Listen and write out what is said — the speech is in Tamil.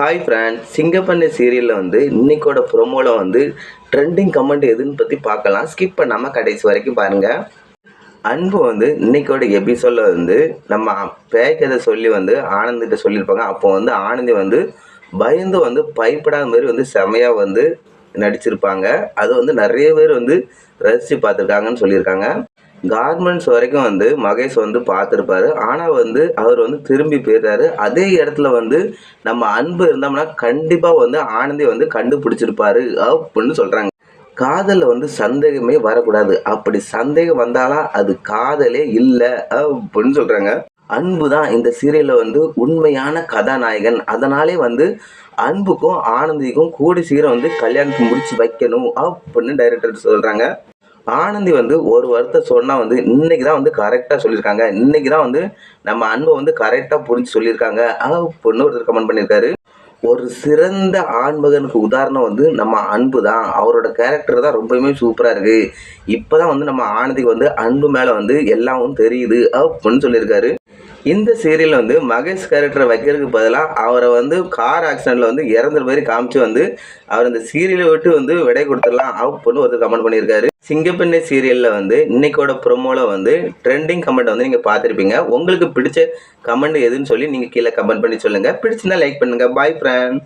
ஹாய் ஃப்ரெண்ட்ஸ் சிங்கப்பண்ணை சீரியலில் வந்து இன்னைக்கோட ப்ரொமோவில் வந்து ட்ரெண்டிங் கமெண்ட் எதுன்னு பற்றி பார்க்கலாம். ஸ்கிப் பண்ணாமல் கடைசி வரைக்கும் பாருங்கள் அன்பு வந்து இன்னைக்கோட எபிசோடில் வந்து நம்ம பேக்கதை சொல்லி வந்து ஆனந்திட்ட சொல்லியிருப்பாங்க. அப்போ வந்து ஆனந்தி வந்து பயந்து வந்து பயப்படாத மாதிரி வந்து செமையாக வந்து நடிச்சிருப்பாங்க. அது வந்து நிறைய பேர் வந்து ரசித்து பார்த்துருக்காங்கன்னு சொல்லியிருக்காங்க. கார்மெண்ட்ஸ் வரைக்கும் வந்து மகேஷ் வந்து பார்த்துருப்பாரு. ஆனால் வந்து அவர் வந்து திரும்பி போயிடுறாரு. அதே இடத்துல வந்து நம்ம அன்பு இருந்தோம்னா கண்டிப்பாக வந்து ஆனந்தி வந்து கண்டுபிடிச்சிருப்பாரு அப்படின்னு சொல்கிறாங்க காதலில் வந்து சந்தேகமே வரக்கூடாது. அப்படி சந்தேகம் வந்தாலும் அது காதலே இல்லை அப்படின்னு சொல்கிறாங்க அன்பு தான் இந்த சீரியலில் வந்து உண்மையான கதாநாயகன். அதனாலே வந்து அன்புக்கும் ஆனந்திக்கும் கூடி சீக்கிரம் வந்து கல்யாணத்தை முடிச்சு வைக்கணும் அப்படின்னு டைரக்டர் சொல்கிறாங்க ஆனந்தி வந்து ஒரு வார்த்தை சொன்னால் வந்து இன்னைக்கு தான் வந்து கரெக்டாக சொல்லியிருக்காங்க. இன்னைக்கு தான் வந்து நம்ம அன்பை வந்து கரெக்டாக புரிஞ்சு சொல்லியிருக்காங்க. அப்படின்னு ஒருத்தர் கமெண்ட் பண்ணியிருக்காரு. ஒரு சிறந்த ஆண்மகனுக்கு உதாரணம் வந்து நம்ம அன்பு தான் அவரோட கேரக்டர் தான் ரொம்பவுமே சூப்பராக இருக்குது இப்போ தான் வந்து நம்ம ஆனந்திக்கு வந்து அன்பு மேலே வந்து எல்லாம் தெரியுது. அப்படின்னு சொல்லியிருக்காரு. இந்த சீரியல் வந்து மகேஷ் கேரக்டரை வைக்கிறதுக்கு பதிலாக அவரை வந்து கார் ஆக்சிடெண்ட்டில் வந்து இறந்துற மாதிரி காமிச்சு வந்து அவர் அந்த சீரியலை விட்டு வந்து விடை கொடுத்துடலாம். அப்படின்னு ஒருத்தர் கமெண்ட் பண்ணியிருக்காரு. சிங்கப்பெண்ணை சீரியலில் வந்து இன்னைக்கோட ப்ரொமோவில் வந்து ட்ரெண்டிங் கமெண்ட் வந்து நீங்கள் பார்த்துருப்பீங்க. உங்களுக்கு பிடிச்ச கமெண்ட் எதுன்னு சொல்லி நீங்கள் கீழே கமெண்ட் பண்ணி சொல்லுங்கள் பிடிச்சுன்னா லைக் பண்ணுங்கள் பாய் ஃப்ரெண்ட்